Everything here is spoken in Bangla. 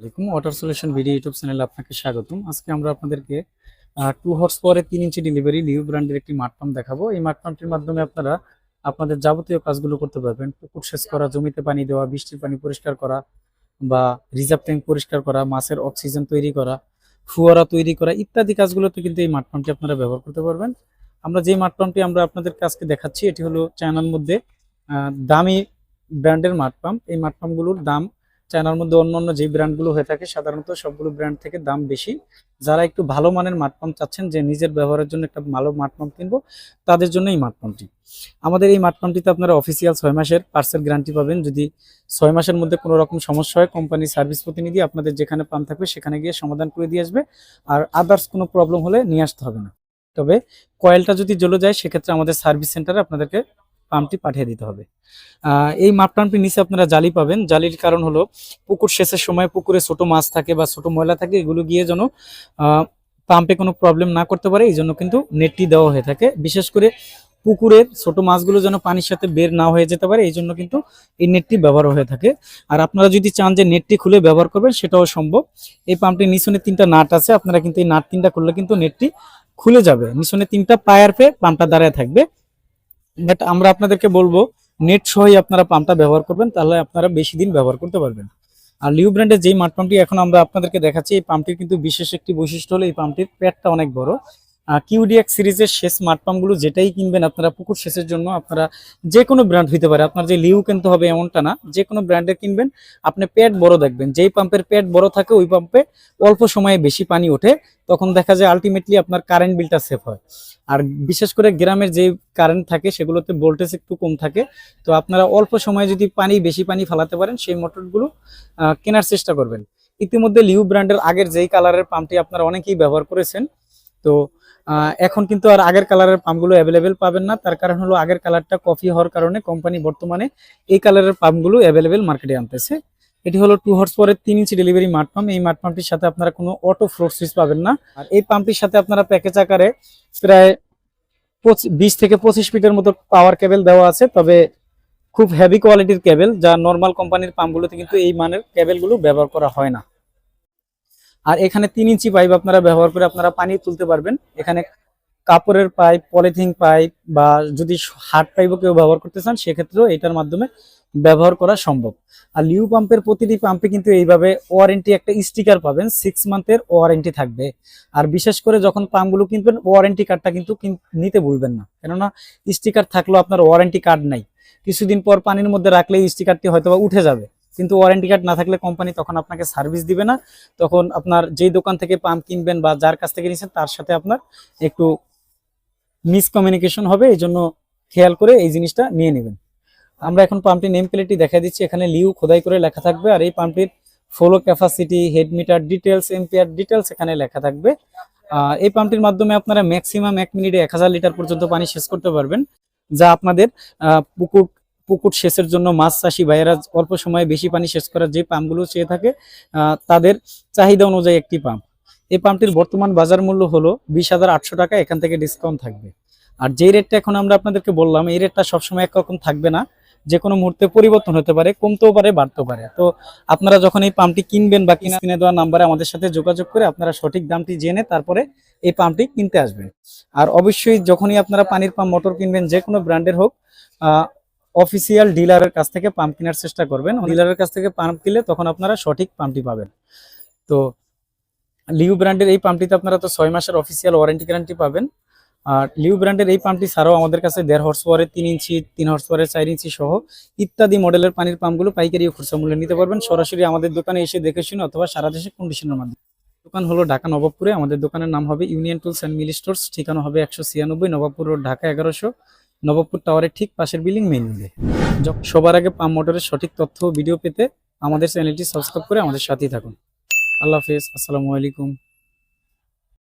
আসসালামাইকুম ওয়াটার সলিউশন ভিডিও ইউটিউব চ্যানেলে আপনাকে স্বাগতম। আজকে আমরা আপনাদেরকে টু হর্স পরে তিন ইঞ্চি ডেলিভারি লিউ ব্র্যান্ডের একটি মাঠ পাম্প দেখাবো। এই মাঠ পাম্পটির মাধ্যমে আপনারা আপনাদের যাবতীয় কাজগুলো করতে পারবেন। পুকুর সেচ করা, জমিতে পানি দেওয়া, বৃষ্টির পানি পরিষ্কার করা বা রিজার্ভ ট্যাঙ্ক পরিষ্কার করা, মাছের অক্সিজেন তৈরি করা, ফুয়ারা তৈরি করা ইত্যাদি কাজগুলোতে কিন্তু এই মাঠ পাম্পটি আপনারা ব্যবহার করতে পারবেন। আমরা যে মাঠ পাম্পটি আমরা আপনাদের কাছকে দেখাচ্ছি, এটি হলো চায়নার মধ্যে দামি ব্র্যান্ডের মাঠ পাম্প এই মাঠ পাম্পগুলোর দাম চায়নার মধ্যে অন্যান্য যে ব্র্যান্ডগুলো হয়ে থাকে, সাধারণত সবগুলো ব্র্যান্ড থেকে দাম বেশি। যারা একটু ভালো মানের মাঠ পাম্প চাচ্ছেন, যে নিজের ব্যবহারের জন্য একটা ভালো মাঠ পাম্প কিনবো, তাদের জন্য এই মাঠ পাম্পটি আমাদের এই মাঠ পাম্পটিতে আপনারা অফিসিয়াল ছয় মাসের পার্সেল গ্যারান্টি পাবেন। যদি ছয় মাসের মধ্যে কোনো রকম সমস্যা হয় কোম্পানি সার্ভিস প্রতিনিধি আপনাদের যেখানে পাম্প থাকবে, সেখানে গিয়ে সমাধান করে দিয়ে আসবে। আর আদার্স কোনো প্রবলেম হলে নিয়ে আসতে হবে না। তবে কয়েলটা যদি জ্বলে যায়, সেক্ষেত্রে আমাদের সার্ভিস সেন্টারে আপনাদেরকে পাম্পটি পাঠিয়ে দিতে হবে। এই মাপ পাম্পটির নিচে আপনারা জালি পাবেন। জালির কারণ হলো পুকুর শেষের সময় পুকুরে ছোট মাছ থাকে বা ছোট ময়লা থাকে, এগুলো গিয়ে যেন পাম্পে কোনো প্রবলেম না করতে পারে এই জন্য কিন্তু নেটটি দেওয়া হয়ে থাকে। বিশেষ করে পুকুরের ছোট মাছগুলো যেন পানির সাথে বের না হয়ে যেতে পারে এই জন্য কিন্তু এই নেটটি ব্যবহার হয়ে থাকে। আর আপনারা যদি চান যে নেটটি খুলে ব্যবহার করবেন, সেটাও সম্ভব। এই পাম্পটির নিচনে তিনটা নাট আছে, আপনারা কিন্তু এই নাট তিনটা খুললে কিন্তু নেটটি খুলে যাবে। নিচনে তিনটা পায়ার পেয়ে পাম্পটা দাঁড়ায় থাকবে। বাট আমরা আপনাদেরকে বলব নেট সহই আপনারা পাম্পটা ব্যবহার করবেন, তাহলে আপনারা বেশি দিন ব্যবহার করতে পারবেন। আর লিউ ব্র্যান্ডের যেই মাঠ পাম্পটি এখন আমরা আপনাদেরকে দেখাচ্ছি, এই পাম্পটির কিন্তু বিশেষ একটি বৈশিষ্ট্য হলো এই পাম্পটির প্যাটটা অনেক বড়। কিউডিএক্স সিরিজের শেষ স্মার্ট পাম্পগুলো যেটাই কিনবেন আপনারা পুকুর শেষের জন্য, আপনারা যে কোনো ব্র্যান্ড হইতে পারে, আপনার যে লিউ কিনতে হবে এমনটা না যে কোনো ব্র্যান্ডের কিনবেন, আপনি প্যাড বড় দেখবেন, যেই পাম্পের প্যাড বড় থাকে ওই পাম্পে অল্প সময়ে বেশি পানি ওঠে, তখন দেখা যায় আলটিমেটলি আপনার কারেন্ট বিলটা সেভ হয়। আর বিশেষ করে গ্রামের যে কারেন্ট থাকে, সেগুলোতে ভোল্টেজ একটু কম থাকে, তো আপনারা অল্প সময়ে যদি পানি, বেশি পানি ফালাতে পারেন, সেই মোটরগুলো কেনার চেষ্টা করবেন। ইতিমধ্যে লিউ ব্র্যান্ডের আগের যেই কালারের পাম্পটি আপনারা অনেকেই ব্যবহার করেছেন, তো এখন কিন্তু আর আগের কালারের পাম্পগুলো অ্যাভেলেবেল পাবেন না। তার কারণ হলো আগের কালারটা কফি হওয়ার কারণে কোম্পানি বর্তমানে এই কালারের পাম্পগুলো অ্যাভেলেবেল মার্কেটে আনতেছে। এটি হলো টু হর্স পরের তিন ইঞ্চি ডেলিভারি মাঠ পাম্প এই মাঠ পাম্পটির সাথে আপনারা কোনো অটো ফ্লোর সুইচ পাবেন না। আর এই পাম্পটির সাথে আপনারা প্যাকেজ আকারে প্রায় বিশ থেকে পঁচিশ ফিটের মতো পাওয়ার কেবেল দেওয়া আছে। তবে খুব হেভি কোয়ালিটির কেবেল যা নর্মাল কোম্পানির পাম্পগুলোতে কিন্তু এই মানের কেবলগুলো ব্যবহার করা হয় না। আর এখানে তিন ইঞ্চি পাইপ আপনারা ব্যবহার করে আপনারা পানি তুলতে পারবেন। এখানে কাপড়ের পাইপ পলিথিন পাইপ বা যদি হার্ড পাইপও কেউ ব্যবহার করতে চান, সেক্ষেত্রেও এটার মাধ্যমে ব্যবহার করা সম্ভব। আর লিউ পাম্পের প্রতিটি পাম্পে কিন্তু এইভাবে ওয়ারেন্টি একটা স্টিকার পাবেন সিক্স মান্থের ওয়ারেন্টি থাকবে। আর বিশেষ করে যখন পাম্পগুলো কিনবেন ওয়ারেন্টি কার্ডটা কিন্তু কিন- নিতে ভুলবেন না। কেননা স্টিকার থাকলেও আপনার ওয়ারেন্টি কার্ড নাই। কিছুদিন পর পানির মধ্যে রাখলে স্টিকারটি হয়তো উঠে যাবে। কিন্তু ওয়ারেন্টি কার্ড না থাকলে কোম্পানি তখন আপনাকে সার্ভিস দিবে না। তখন আপনার যেই দোকান থেকে পাম্প কিনবেন বা যার কাছ থেকে নিচ্ছেন তার সাথে আপনার একটু মিসকমিউনিকেশন হবে, এই জন্য খেয়াল করে এই জিনিসটা নিয়ে নেবেন। আমরা এখন পাম্পটির নেম প্লেটটি দেখা দিচ্ছি। এখানে লিউ খোদাই করে লেখা থাকবে আর এই পাম্পটির flow capacity head meter details ampere details এখানে লেখা থাকবে। এই পাম্পটির মাধ্যমে আপনারা ম্যাক্সিমাম এক মিনিটে এক হাজার লিটার পর্যন্ত পানি শেষ করতে পারবেন। যা আপনাদের পুকুর পুকুর সেচের জন্য মাছ চাষি ভাইয়েরা অল্প সময়ে বেশি পানি শেষ করার যে পাম্পগুলো চেয়ে থাকে তাদের চাহিদা অনুযায়ী একটি পাম্প। এই পাম্পটির বর্তমান বাজার মূল্য হলো বিশ হাজার আটশো টাকা, এখান থেকে ডিসকাউন্ট থাকবে। আর যেই রেটটা এখন আমরা আপনাদেরকে বললাম, এই রেটটা সবসময় একরকম থাকবে না। যে কোনো মুহূর্তে পরিবর্তন হতে পারে, কমতেও পারে, বাড়তেও পারে। তো আপনারা যখন এই পাম্পটি কিনবেন বা কিনে কিনে দেওয়ার নাম্বারে আমাদের সাথে যোগাযোগ করে আপনারা সঠিক দামটি জেনে তারপরে এই পাম্পটি কিনতে আসবেন। আর অবশ্যই যখনই আপনারা পানির পাম্প, মোটর কিনবেন, যে কোনো ব্র্যান্ডের হোক অফিসিয়াল ডিলারের কাছ থেকে পাম্প কেনার চেষ্টা করবেন। ডিলারের কাছ থেকে পাম্প কিনলে তখন আপনারা সঠিক পাম্পটি পাবেন। তো লিউ ব্র্যান্ডের এই পাম্পটিতে আপনারা তো ছয় মাসের অফিসিয়াল ওয়ারেন্টি গ্যারান্টি পাবেন। আর লিউ ব্র্যান্ডের এই পাম্পটি ছাড়াও আমাদের কাছে দেড় হর্স পাওয়ারের তিন ইঞ্চি তিন হর্স পাওয়ারের চার ইঞ্চি সহ ইত্যাদি মডেলের পানির পাম্পগুলো পাইকারি ও খুচরা মূল্যে নিতে পারবেন। সরাসরি আমাদের দোকানে এসে দেখে শুনে অথবা সারা দেশে কন্ডিশনের মাধ্যমে। দোকান হলো ঢাকা নবাবপুরে। আমাদের দোকানের নাম হবে union tools and mill stores ঠিকানা হবে একশো ছিয়ানব্বই নবাবপুর রোড ঢাকা এগারোশো। নবাবপুর টাওয়ারের ঠিক পাশের বিল্ডিং মেইন রোডে সবার আগে পাম্প মোটরের সঠিক তথ্য ভিডিও পেতে আমাদের চ্যানেলটি সাবস্ক্রাইব করে আমাদের সাথেই থাকুন। আল্লাহ হাফেজ, আসসালামু আলাইকুম।